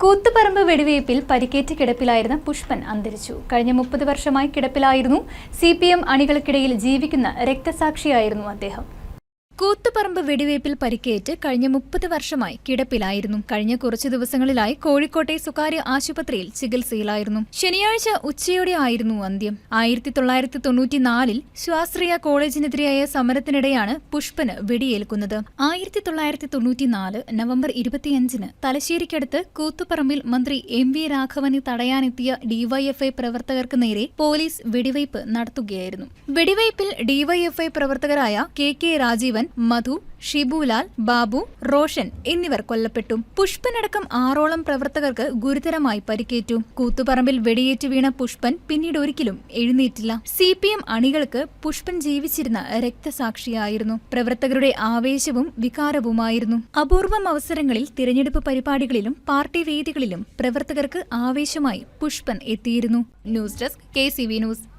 കൂത്തുപറമ്പ് വെടിവയ്പിൽ പരിക്കേറ്റ് കിടപ്പിലായിരുന്ന പുഷ്പൻ അന്തരിച്ചു. കഴിഞ്ഞ മുപ്പത് വർഷമായി കിടപ്പിലായിരുന്നു. സി പി എം അണികൾക്കിടയിൽ ജീവിക്കുന്ന രക്തസാക്ഷിയായിരുന്നു അദ്ദേഹം. കൂത്തുപറമ്പ് വെടിവയ്പിൽ പരിക്കേറ്റ് കഴിഞ്ഞ മുപ്പത് വർഷമായി കിടപ്പിലായിരുന്നു. കഴിഞ്ഞ കുറച്ചു ദിവസങ്ങളിലായി കോഴിക്കോട്ടെ സ്വകാര്യ ആശുപത്രിയിൽ ചികിത്സയിലായിരുന്നു. ശനിയാഴ്ച ഉച്ചയോടെ ആയിരുന്നു അന്ത്യം. ആയിരത്തി തൊള്ളായിരത്തി തൊണ്ണൂറ്റിനാലിൽ ശാസ്ത്രീയ കോളേജിനെതിരെയായ സമരത്തിനിടെയാണ് പുഷ്പന് വെടിയേൽക്കുന്നത്. ആയിരത്തി തൊള്ളായിരത്തി തൊണ്ണൂറ്റിനാല് നവംബർ ഇരുപത്തിയഞ്ചിന് തലശ്ശേരിക്കടുത്ത് കൂത്തുപറമ്പിൽ മന്ത്രി എം വി രാഘവനെ തടയാനെത്തിയ ഡിവൈഎഫ്ഐ പ്രവർത്തകർക്ക് നേരെ പോലീസ് വെടിവയ്പ് നടത്തുകയായിരുന്നു. വെടിവയ്പിൽ ഡിവൈഎഫ്ഐ പ്രവർത്തകരായ കെ കെ രാജീവൻ മധു ഷിബുലാൽ ബാബു റോഷൻ എന്നിവർ കൊല്ലപ്പെട്ടു. പുഷ്പനടക്കം ആറോളം പ്രവർത്തകർക്ക് ഗുരുതരമായി പരിക്കേറ്റു. കൂത്തുപറമ്പിൽ വെടിയേറ്റ് വീണ പുഷ്പൻ പിന്നീട് ഒരിക്കലും എഴുന്നേറ്റില്ല. സി പി എം അണികൾക്ക് പുഷ്പൻ ജീവിച്ചിരുന്ന രക്തസാക്ഷിയായിരുന്നു. പ്രവർത്തകരുടെ ആവേശവും വികാരവുമായിരുന്നു. അപൂർവം അവസരങ്ങളിൽ തിരഞ്ഞെടുപ്പ് പരിപാടികളിലും പാർട്ടി വേദികളിലും പ്രവർത്തകർക്ക് ആവേശമായി പുഷ്പൻ എത്തിയിരുന്നു. News desk K C V news.